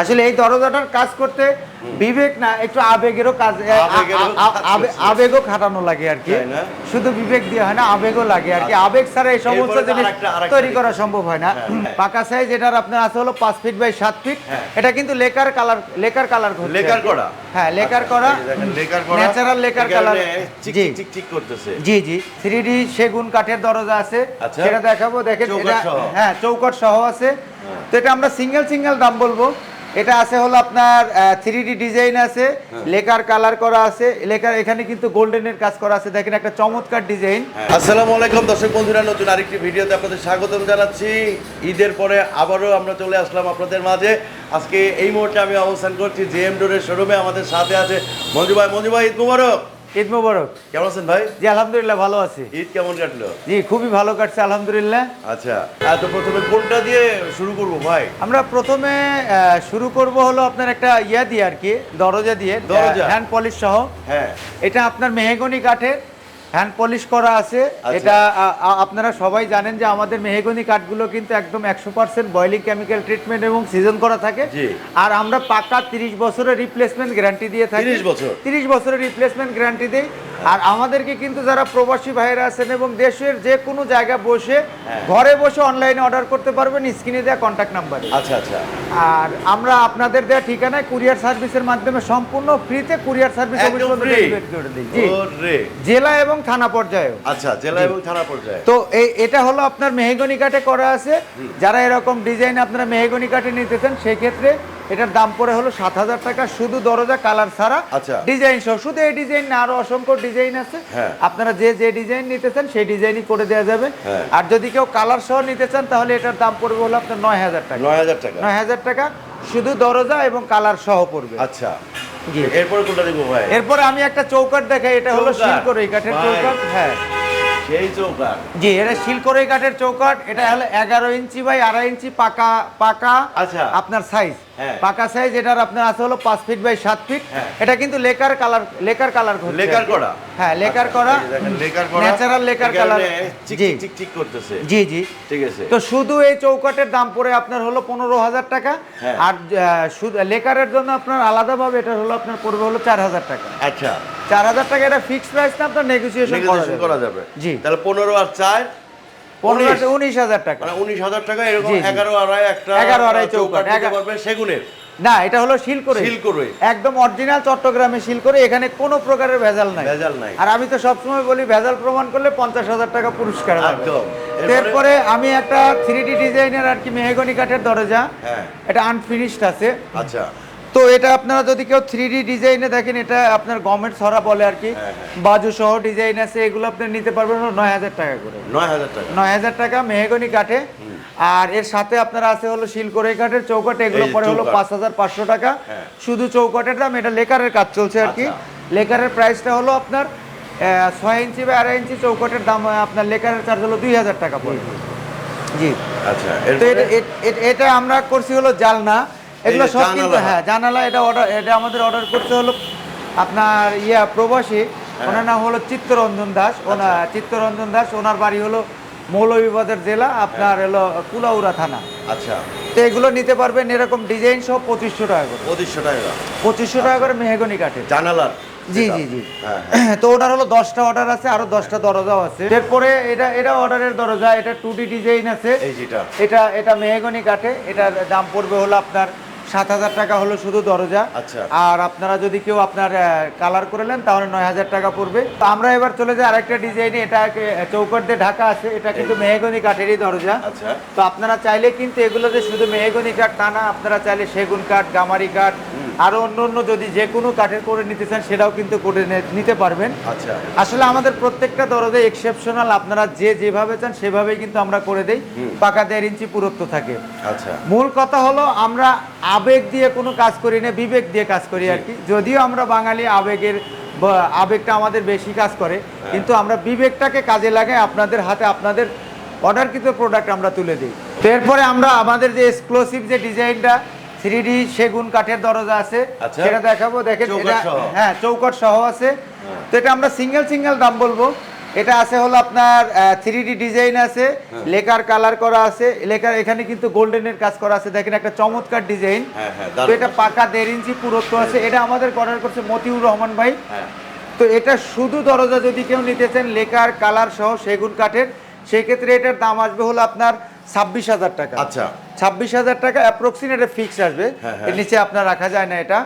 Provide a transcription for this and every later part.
আসলে এই দরজাটার কাজ করতে বিবেক না একটু আবেগেরও কাজ। আবেগও খাটানো লাগে আর কি। শুধু বিবেক দিয়ে হয় না আবেগও লাগে আর কি। আচ্ছা। আবেগ ছাড়া এই সমস্ত জিনিস তৈরি করা সম্ভব হয় না। হ্যাঁ, হ্যাঁ। পাকা সাইজ এটার আপনার আছে হলো পাঁচ ফিট বাই সাত ফিট হ্যাঁ। এটা কিন্তু lacquer colour lacquer colour lacquer করা? হ্যাঁ লেকার আচ্ছা, করা ন্যাচারাল লেকার কালার জি। জি জি। থ্রি সেগুন কাঠের দরজা আছে। আচ্ছা। সেটা দেখাবো দেখেন। হ্যাঁ চৌকট সহ আছে। তো এটা আমরা সিঙ্গেল সিঙ্গেল দাম বলব। এটা আছে হলো আপনার থ্রি ডি ডিজাইন আছে হ্যাঁ। লেকার কালার করা আছে। লেকার এখানে কিন্তু গোল্ডেনের কাজ করা আছে। দেখেন একটা চমৎকার ডিজাইন আসসালামু আলাইকুম দর্শক বন্ধুরা নতুন আরেকটি ভিডিওতে আপনাদের স্বাগতম জানাচ্ছি। ঈদের পরে আবারও আমরা চলে আসলাম আপনাদের মাঝে। আজকে এই মুহূর্তে আমি অবস্থান করছি জে এম ডোরের শোরুমে আমাদের সাথে আছে মঞ্জু ভাই। মঞ্জু ভাই ঈদ মুবারক। ঈদ মোবারক। কেমন আছেন ভাই? জি আলহামদুলিল্লাহ ভালো আছি। ঈদ কেমন কাটলো? জি খুবই ভালো কাটছে আলহামদুলিল্লাহ। আচ্ছা আর তো প্রথমে কোনটা দিয়ে শুরু করব ভাই? আমরা প্রথমে শুরু করব হলো আপনার একটা ইয়া দিয়ে আর কি দরজা দিয়ে দরজা? হ্যান্ড পলিশ সহ। হ্যাঁ। এটা আপনার মেহগনি কাঠের হ্যান্ড পলিশ করা আছে। আচ্ছা। এটা আপনারা সবাই জানেন যে আমাদের মেহেগনি কাঠগুলো কিন্তু একদম একশো পার্সেন্ট বয়লিং কেমিক্যাল ট্রিটমেন্ট এবং সিজন করা থাকে। আর আমরা পাকা তিরিশ বছরের রিপ্লেসমেন্ট গ্যারান্টি দিয়ে থাকি। 30 বছর? তিরিশ বছরের রিপ্লেসমেন্ট গ্যারান্টি দিই। আর আমাদেরকে কিন্তু যারা প্রবাসী ভাইরা আছেন এবং দেশের যে কোনো জায়গায় বসে হ্যাঁ। ঘরে বসে অনলাইনে অর্ডার করতে পারবেন স্ক্রিনে দেওয়া কন্ট্যাক্ট নাম্বারে আচ্ছা আচ্ছা। আর আমরা আপনাদের দেওয়া ঠিকানায় কুরিয়ার সার্ভিসের মাধ্যমে সম্পূর্ণ ফ্রিতে কুরিয়ার সার্ভিস জেলা এবং থানা পর্যায়ে আচ্ছা জেলা এবং থানা পর্যায়ে। তো এই এটা হলো আপনার মেহগনি কাঠে করা আছে। যারা এরকম ডিজাইন আপনারা মেহগনি কাঠে নিতেছেন সেই ক্ষেত্রে এটার দাম পড়ে হলো সাত হাজার টাকা। শুধু দরজা কালার ছাড়া আচ্ছা। ডিজাইন সহ। শুধু এই ডিজাইন না আরও অসংখ্য ডিজাইন আছে হ্যাঁ। আপনারা যে যে ডিজাইন নিতেছেন সেই ডিজাইনই করে দেওয়া যাবে হ্যাঁ। আর যদি কেউ কালার সহ নিতে চান তাহলে এটার দাম পড়বে হলো আপনার নয় হাজার টাকা নয় হাজার টাকা নয় হাজার টাকা শুধু দরজা এবং কালার সহ পড়বে আচ্ছা এরপরে কোনটা দিব ভাই এরপরে আমি একটা চৌকাট দেখাই এটা হলো? শিলকরই কাঠের। চৌকাট হ্যাঁ সেই চৌকাঠ জি এটা শিলকরই কাঠের চৌকাট এটা হলো এগারো ইঞ্চি বাই আড়াই ইঞ্চি পাকা পাকা আচ্ছা। আপনার সাইজ। পাকা সাইজ এটার আপনার আছে হলো পাঁচ ফিট বাই সাত ফিট হ্যাঁ। এটা কিন্তু lacquer colour lacquer colour lacquer করা। হ্যাঁ লেকার আচ্ছা, করা। লেকার করা। ন্যাচারাল লেকার কালার জি। চিক চিক করতেছে। জি জি। ঠিক আছে। তো শুধু এই চৌকাটের দাম পড়ে আপনার হলো পনেরো হাজার টাকা। হ্যাঁ। আর শুধু লেকারের জন্য আপনার আলাদাভাবে এটা হলো আপনার পড়বে হলো চার হাজার টাকা। আচ্ছা। চার হাজার টাকা এটা ফিক্সড প্রাইস না আপনার নেগোসিয়েশন করা যাবে। জি। তাহলে পনেরো আর চার উনিশ। হাজার টাকা মানে উনিশ হাজার টাকা এরকম। এগারো আড়াই একটা এগারো আড়াই সেগুনের না এটা হলো। একদম অরিজিনাল চট্টগ্রামে এখানে কোনো প্রকারের ভেজাল নাই ভেজাল নাই। আর আমি তো সবসময় বলি ভেজাল প্রমাণ করলে পঞ্চাশ হাজার টাকা পুরস্কার। একদম। এরপরে আমি একটা থ্রি ডি ডিজাইনের আর কি মেহগনি কাঠের দরজা হ্যাঁ। এটা আনফিনিশড আছে আচ্ছা তো এটা আপনারা যদি কেউ থ্রি ডি ডিজাইনে দেখেন এটা আপনার গভর্নমেন্ট ছড়া বলে আর কি। হ্যাঁ, বাজু সহ ডিজাইন আছে এগুলো আপনি নিতে পারবেন নয় হাজার টাকা করে। নয় হাজার টাকা। নয় হাজার টাকা মেহগনি কাঠে। আর এর সাথে আপনার আছে হলো শিলকড়াই কাঠের চৌকাট এগুলো পরে হলো পাঁচ হাজার পাঁচশো টাকা। হ্যাঁ। শুধু চৌকাটের দাম এটা লেকারের কাজ চলছে আর কি। আচ্ছা। লেকারের প্রাইসটা হলো আপনার ছয় ইঞ্চি বা আড়াই ইঞ্চি চৌকাটের দাম আপনার লেকারের চার্জ হলো দুই হাজার টাকা পড়বে। জি আচ্ছা এটা আমরা করছি হলো জালনা। এগুলো সব কিন্তু হ্যাঁ জানালা এটা অর্ডার এটা আমাদের অর্ডার করতে হলো আপনার ইয়া প্রবাসী হ্যাঁ। ওনার নাম হলো চিত্তরঞ্জন দাস ওনার আচ্ছা। চিত্তরঞ্জন দাস ওনার বাড়ি হলো মৌলভীবাজার জেলা আপনার হ্যাঁ। হলো কুলাউড়া থানা। আচ্ছা। তো এগুলো নিতে পারবেন এরকম ডিজাইন সব পঁচিশশো টাকা করে। পঁচিশশো টাকা পঁচিশশো টাকা করে মেহগনি কাঠে জানালার জি জি জি। হ্যাঁ তো ওটার হলো দশটা অর্ডার আছে আরও দশটা দরজাও আছে। এরপরে এটা এটা অর্ডারের দরজা এটা টু ডি ডিজাইন আছে। এটা এটা মেহগনি কাঠে এটার দাম পড়বে হলো আপনার সাত হাজার টাকা হলো শুধু দরজা। আচ্ছা। আর আপনারা যদি কেউ আপনার কালার করে নেন তাহলে নয় হাজার টাকা পড়বে। তো আমরা এবার চলে যাই আরেকটা ডিজাইনে এটা চৌকট দিয়ে ঢাকা আছে। এটা কিন্তু মেহগনি কাঠেরই দরজা। আচ্ছা। তো আপনারা চাইলে কিন্তু এগুলো যে শুধু মেহগনি কাঠ তা না আপনারা চাইলে সেগুন কাঠ গামারি কাঠ আরও অন্য অন্য যদি যে কোনো কাঠের করে নিতে চান সেটাও কিন্তু করে নিতে পারবেন। আচ্ছা। আসলে আমাদের প্রত্যেকটা দরজা এক্সেপশনাল আপনারা যে যেভাবে চান সেভাবেই কিন্তু আমরা করে দেই। পাকা দেড় ইঞ্চি পুরত্ব থাকে। আচ্ছা। মূল কথা হলো আমরা আবেগ দিয়ে কোনো কাজ করি না বিবেক দিয়ে কাজ করি আর কি। যদিও আমরা বাঙালি আবেগের আবেগটা আমাদের বেশি কাজ করে কিন্তু আমরা বিবেকটাকে কাজে লাগাই আপনাদের হাতে আপনাদের অর্ডারকৃত প্রোডাক্ট আমরা তুলে দিই। এরপরে আমরা আমাদের যে এক্সক্লুসিভ যে ডিজাইনটা থ্রি সেগুন কাঠের দরজা আছে। আচ্ছা। সেটা দেখাবো দেখেন। হ্যাঁ চৌকট সহ আছে। তো এটা আমরা সিঙ্গেল সিঙ্গেল দাম বলব। এটা আছে হলো আপনার থ্রি ডিজাইন আছে হ্যাঁ। লেকার কালার করা আছে। লেকার এখানে কিন্তু গোল্ডেনের কাজ করা আছে। দেখেন একটা চমৎকার ডিজাইন। হ্যাঁ হ্যাঁ তো এটা পাকা দেড় ইঞ্চি পুরুত্ব আছে। এটা আমাদের অর্ডার করছে মতিউর রহমান ভাই। তো এটা শুধু দরজা যদি কেউ নিতে চান লেকার কালার সহ সেগুন কাঠের সেক্ষেত্রে এটার দাম আসবে হলো আপনার ছাব্বিশ হাজার টাকা। আচ্ছা। ছাব্বিশ হাজার টাকা অ্যাপ্রক্সিমেট ফিক্স আসবে। হ্যাঁ, হ্যাঁ। এর নিচে আপনার রাখা যায় না এটা।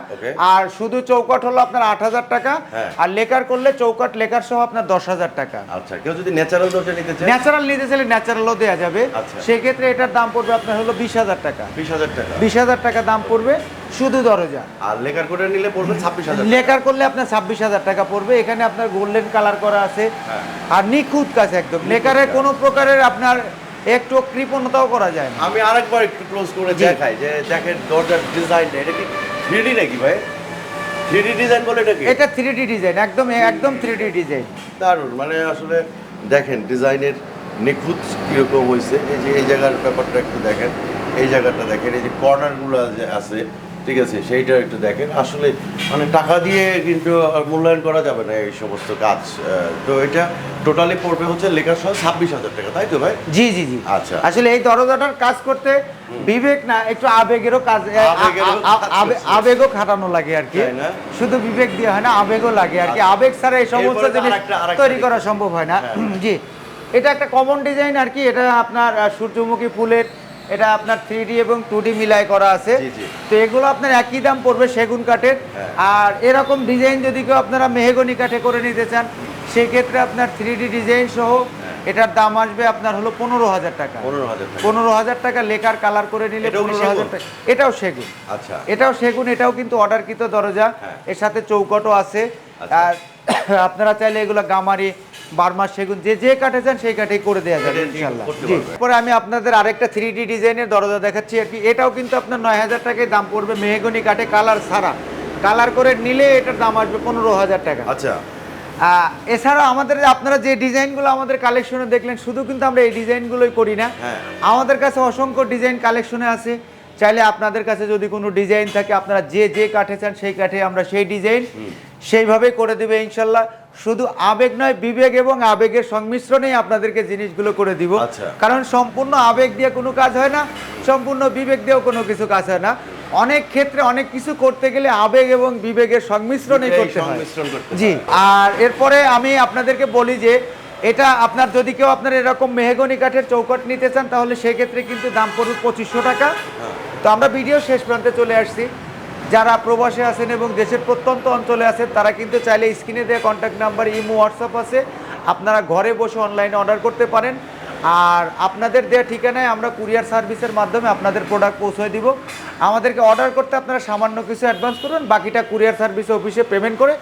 আর শুধু চৌকাট হলো আপনার আট হাজার টাকা। হ্যাঁ। আর লেকার করলে চৌকাট লেকার সহ আপনার দশ হাজার টাকা। আচ্ছা কেউ যদি ন্যাচারাল দরজা নিতে চায়? ন্যাচারাল নিতে চাইলে ন্যাচারালও দেওয়া যাবে। আচ্ছা। সেক্ষেত্রে এটার দাম পড়বে আপনার হলো বিশ হাজার টাকা। বিশ হাজার টাকা। বিশ হাজার টাকা দাম পড়বে শুধু দরজা। আর লেকার করে নিলে পড়বে ছাব্বিশ হাজার লেকার করলে আপনার ছাব্বিশ হাজার টাকা পড়বে। এখানে আপনার গোল্ডেন কালার করা আছে। আর নিখুঁত কাজ একদম। লেকারে কোনো প্রকারের আপনার একটু কৃপণতাও করা যায় না। আমি আরেকবার একটু ক্লোজ করে দেখাই যে দেখেন দরজার ডিজাইনটা এটা কি থ্রিডি নাকি ভাই? থ্রিডি ডিজাইন বলে এটা কি? এটা থ্রিডি ডিজাইন একদম একদম থ্রিডি ডিজাইন দারুণ মানে আসলে দেখেন ডিজাইনের নিখুঁত কীরকম হয়েছে এই যে এই জায়গার ব্যাপারটা একটু দেখেন। এই জায়গাটা দেখেন এই যে কর্নারগুলো আছে ঠিক আছে সেইটা একটু দেখেন। আসলে মানে টাকা দিয়ে কিন্তু মূল্যায়ন করা যাবে না এই সমস্ত কাজ তো এটা টোটালি পড়বে হচ্ছে লেখার সহ ছাব্বিশ হাজার টাকা তাই তো ভাই? জি জি জি। আচ্ছা। আসলে এই দরজাটার কাজ করতে বিবেক না একটু আবেগেরও কাজ। আবেগও খাটানো লাগে আর কি। শুধু বিবেক দিয়ে হয় না আবেগও লাগে আর কি। আচ্ছা। আবেগ ছাড়া এই সমস্ত জিনিস তৈরি করা সম্ভব হয় না। হ্যাঁ। জি। এটা একটা কমন ডিজাইন আর কি এটা আপনার সূর্যমুখী ফুলের এটা আপনার থ্রি ডি এবং টু ডি মিলাই করা আছে। তো এগুলো আপনার একই দাম পড়বে সেগুন কাঠের হ্যাঁ। আর এরকম ডিজাইন যদি কেউ আপনারা মেহগনি কাঠে করে নিতে চান সেক্ষেত্রে আপনার থ্রি ডি ডিজাইন সহ এটার দাম আসবে আপনার হলো পনেরো হাজার টাকা পনেরো হাজার টাকা লেকার কালার করে নিলে পনেরো হাজার? টাকা এটাও সেগুন আচ্ছা এটাও সেগুন এটাও কিন্তু অর্ডারকৃত দরজা হ্যাঁ। এর সাথে চৌকটও আছে আচ্ছা। আর আপনারা চাইলে এগুলো গামারি বার্মা সেগুন যে যে কাঠে চান সেই কাঠেই করে দেওয়া যাবে ইনশাল্লাহ। পরে আমি আপনাদের আরেকটা থ্রি ডি ডিজাইনের দরজা দেখাচ্ছি আর কি। এটাও কিন্তু আপনার নয় হাজার টাকায় দাম পড়বে মেহগনি কাঠে কালার ছাড়া। কালার করে নিলে এটার দাম আসবে পনেরো হাজার টাকা। আচ্ছা। এছাড়া আমাদের আপনারা যে ডিজাইনগুলো আমাদের কালেকশনে দেখলেন শুধু কিন্তু আমরা এই ডিজাইনগুলোই করি না। হ্যাঁ। আমাদের কাছে অসংখ্য ডিজাইন কালেকশনে আছে। চাইলে আপনাদের কাছে যদি কোনো ডিজাইন থাকে আপনারা যে যে কাঠে চান সেই কাঠে আমরা সেই ডিজাইন সেইভাবে করে দেবে ইনশাল্লাহ। শুধু আবেগ নয় বিবেক এবং আবেগের সংমিশ্রণেই আপনাদেরকে জিনিসগুলো করে দিব। আচ্ছা। কারণ সম্পূর্ণ আবেগ দিয়ে কোনো কাজ হয় না সম্পূর্ণ বিবেক দিয়েও কোনো কিছু কাজ হয় না। অনেক ক্ষেত্রে অনেক কিছু করতে গেলে আবেগ এবং বিবেকের সংমিশ্রণই করতে হয়। সংমিশ্রণ জি আর এরপরে আমি আপনাদেরকে বলি যে এটা আপনার যদি কেউ আপনার এরকম মেহগনি কাঠের চৌকট নিতে চান তাহলে সেক্ষেত্রে কিন্তু দাম পড়বে পঁচিশশো টাকা। হ্যাঁ। তো আমরা ভিডিও শেষ প্রান্তে চলে আসছি। যারা প্রবাসে আছেন এবং দেশের প্রত্যন্ত অঞ্চলে আছেন তারা কিন্তু চাইলে স্ক্রিনে দেওয়া কন্ট্যাক্ট নাম্বার ইমো হোয়াটসঅ্যাপ আছে। আপনারা ঘরে বসে অনলাইনে অর্ডার করতে পারেন। আর আপনাদের দেওয়া ঠিকানায় আমরা কুরিয়ার সার্ভিসের মাধ্যমে আপনাদের প্রোডাক্ট পৌঁছে দিব। আমাদেরকে অর্ডার করতে আপনারা সামান্য কিছু অ্যাডভান্স করবেন বাকিটা কুরিয়ার সার্ভিসে অফিসে পেমেন্ট করে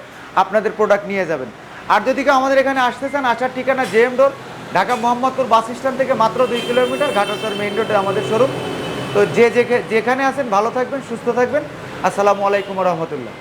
আপনাদের প্রোডাক্ট নিয়ে যাবেন। আর যদি কেউ আমাদের এখানে আসতে চান আসার ঠিকানা JM road, Dhaka Mohammadpur bus stand থেকে মাত্র দুই কিলোমিটার ঘাটাচর মেইন রোডে আমাদের শোরুম তো যে যেখে- যেখানে আসেন ভালো থাকবেন, সুস্থ থাকবেন। আসসালামু আলাইকুম রহমতুল্লাহ।